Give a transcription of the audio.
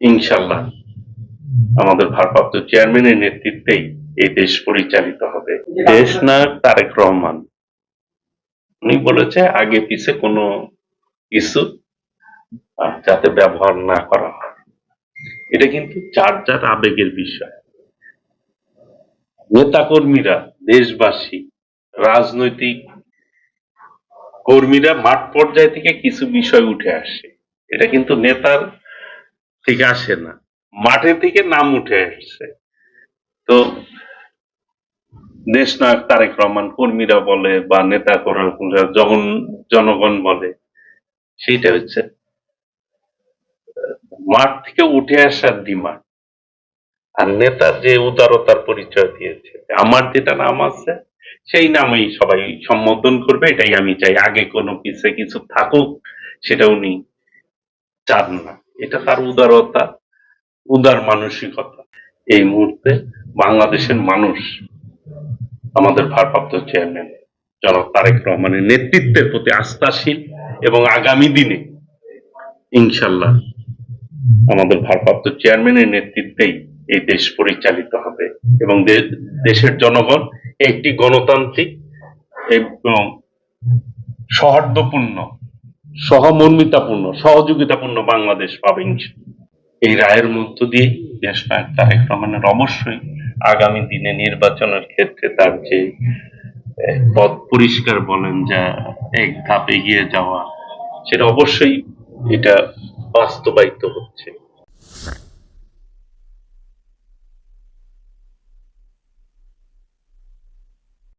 ইনশাল্লাহ আমাদের ভারপ্রাপ্ত চেয়ারম্যানের নেতৃত্বেই এই দেশ পরিচালিত হবে। দেশ নায়ক তারেক রহমান। উনি বলেছে, আগে পিছে কোনো কিছু যাতে ব্যবহার না করা এটা কিন্তু চার যার আবেগের বিষয়। নেতাকর্মীরা, দেশবাসী, রাজনৈতিক কর্মীরা মাঠ পর্যায় থেকে কিছু বিষয় উঠে আসে। এটা কিন্তু নেতার থেকে আসে না। মাঠের থেকে নাম উঠে আসছে। তো দেশ নায়ক তারেক রহমান কর্মীরা বলে বা নেতা কর্মীরা, যখন জনগণ বলে, সেইটা হচ্ছে, মাঠ থেকে উঠে আসার ডিমান্ড। আর নেতা যে উদারতার পরিচয় দিয়েছে, আমার যেটা নাম আছে, সেই নামেই সবাই সম্বোধন করবে, এটাই আমি চাই। আগে কোনো পিছে কিছু থাকুক, সেটা উনি চান না। এটা তার উদারতা, উদার মানসিকতা। এই মুহূর্তে বাংলাদেশের মানুষ আমাদের ভারপ্রাপ্ত চেয়ারম্যান জনাব তারেক রহমানের নেতৃত্বের প্রতি আস্থাশীল এবং আগামী দিনে ইনশাল্লাহ আমাদের ভারপ্রাপ্ত চেয়ারম্যানের নেতৃত্বেই এই দেশ পরিচালিত হবে এবং দেশের জনগণ একটি গণতান্ত্রিক এবং সৌহার্দ্যপূর্ণ সহমর্মিতাপূর্ণ, সহযোগিতাপূর্ণ বাংলাদেশ পাবে এই রায়ের মধ্য দিয়ে দেশ নায়ক তারেক রহমানের অবশ্যই আগামী দিনে নির্বাচনের ক্ষেত্রে তার যে পথ পরিষ্কার বলেন যা, এক ধাপ এগিয়ে যাওয়া, সেটা অবশ্যই এটা বাস্তবায়িত হচ্ছে।